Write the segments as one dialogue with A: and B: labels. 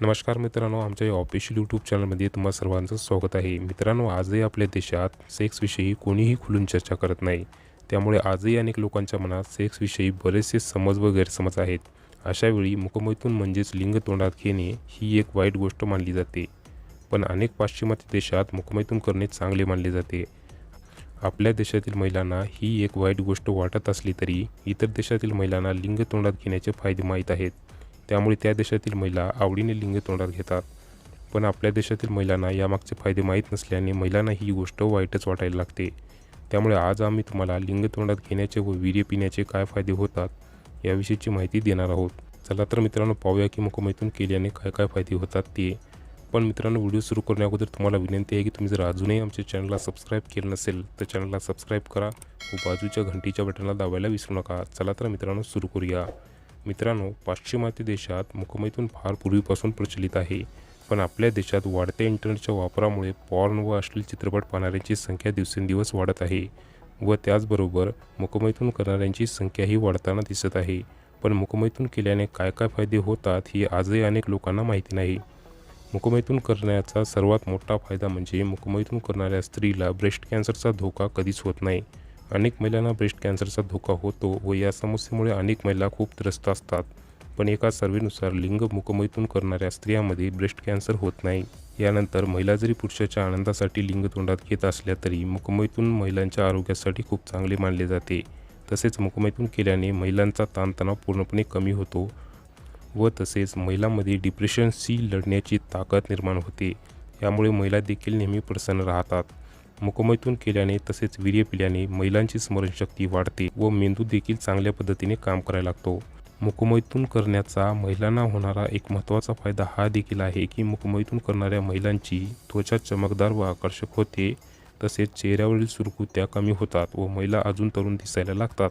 A: नमस्कार मित्रांनो आमच्या या ऑफिशियल यूट्यूब चॅनलमध्ये तुम्हा सर्वांचं स्वागत आहे. मित्रांनो आजही आपल्या देशात सेक्सविषयी कोणीही खुलून चर्चा करत नाही. त्यामुळे आजही अनेक लोकांच्या मनात सेक्सविषयी बरेचसे समज व गैरसमज आहेत. अशावेळी मुखमैथून म्हणजेच लिंग तोंडात घेणे ही एक वाईट गोष्ट मानली जाते. पण अनेक पाश्चिमात्य देशात मुखमैथून करणे चांगले मानले जाते. आपल्या देशातील महिलांना ही एक वाईट गोष्ट वाटत असली तरी इतर देशातील महिलांना लिंग तोंडात घेण्याचे फायदे माहीत आहेत. त्यामुळे त्या देशातील महिला आवडीने लिंग तोंडात घेतात. पण आपल्या देशातील महिलांना यामागचे फायदे माहीत नसल्याने महिलांना ही गोष्ट वाईटच वाटायला लागते. त्यामुळे आज आम्ही तुम्हाला लिंग तोंडात घेण्याचे व वीर्य पिण्याचे काय फायदे होतात याविषयीची माहिती देणार आहोत. चला तर मित्रांनो पाहूया की मुखमैथून केल्याने काय काय फायदे होतात ते. पण मित्रांनो व्हिडिओ सुरू करण्याअगोदर तुम्हाला विनंती आहे की तुम्ही जर अजूनही आमच्या चॅनलला सबस्क्राईब केलं नसेल तर चॅनलला सबस्क्राईब करा व बाजूच्या घंटीच्या बटनला दाबायला विसरू नका. चला तर मित्रांनो सुरू करूया. मित्रांनो पाश्चिमात्य देशात मुखमैथून फार पूर्वीपासून प्रचलित आहे. पण आपल्या देशात वाढत्या इंटरनेटच्या वापरामुळे पॉर्न व अश्लील चित्रपट पाहणाऱ्यांची संख्या दिवसेंदिवस वाढत आहे व त्याचबरोबर मुखमैथून करणाऱ्यांची संख्याही वाढताना दिसत आहे. पण मुखमैथून केल्याने काय काय फायदे होतात हे आजही अनेक लोकांना माहिती नाही. मुखमैथून करण्याचा सर्वात मोठा फायदा म्हणजे मुखमैथून करणाऱ्या स्त्रीला ब्रेस्ट कॅन्सरचा धोका कधीच होत नाही. अनेक महिलांना ब्रेस्ट कॅन्सरचा धोका होतो व या समस्येमुळे अनेक महिला खूप त्रस्त असतात. पण एका सर्वेनुसार लिंग मुखमैथून करणाऱ्या स्त्रियांमध्ये ब्रेस्ट कॅन्सर होत नाही. यानंतर महिला जरी पुरुषाच्या आनंदासाठी लिंग तोंडात घेत असल्या तरी मुखमैथून महिलांच्या आरोग्यासाठी खूप चांगले मानले जाते. तसेच मुखमैथून केल्याने महिलांचा ताणतणाव पूर्णपणे कमी होतो व तसेच महिलांमध्ये डिप्रेशनशी लढण्याची ताकद निर्माण होते. यामुळे महिला देखील नेहमी प्रसन्न राहतात. मुखमैथून केल्याने तसेच वीर्य पिल्याने महिलांची स्मरणशक्ती वाढते व मेंदू देखील चांगल्या पद्धतीने काम करायला लागतो. मुखमैथून करण्याचा महिलांना होणारा एक महत्त्वाचा फायदा हा देखील आहे की मुखमैथून करणाऱ्या महिलांची त्वचा चमकदार व आकर्षक होते तसेच चेहऱ्यावरील सुरकुत्या कमी होतात व महिला अजून तरुण दिसायला लागतात.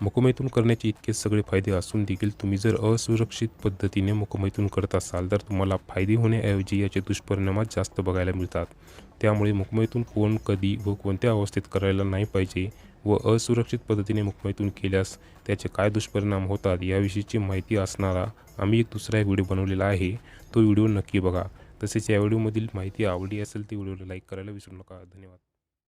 A: मुकमेतून करण्याचे इतके सगळे फायदे असून देखील तुम्ही जर असुरक्षित पद्धतीने मुकमेतून करत असाल तर तुम्हाला फायदे होण्याऐवजी याचे दुष्परिणामात जास्त बघायला मिळतात. त्यामुळे मुकमेतून कोण कधी व कोणत्या अवस्थेत करायला नाही पाहिजे व असुरक्षित पद्धतीने मुकमेतून केल्यास त्याचे काय दुष्परिणाम होतात याविषयीची माहिती असणारा आम्ही एक दुसरा व्हिडिओ बनवलेला आहे. तो व्हिडिओ नक्की बघा. तसेच या व्हिडिओमधील माहिती आवडली असेल ती व्हिडिओला लाईक करायला विसरू नका. धन्यवाद.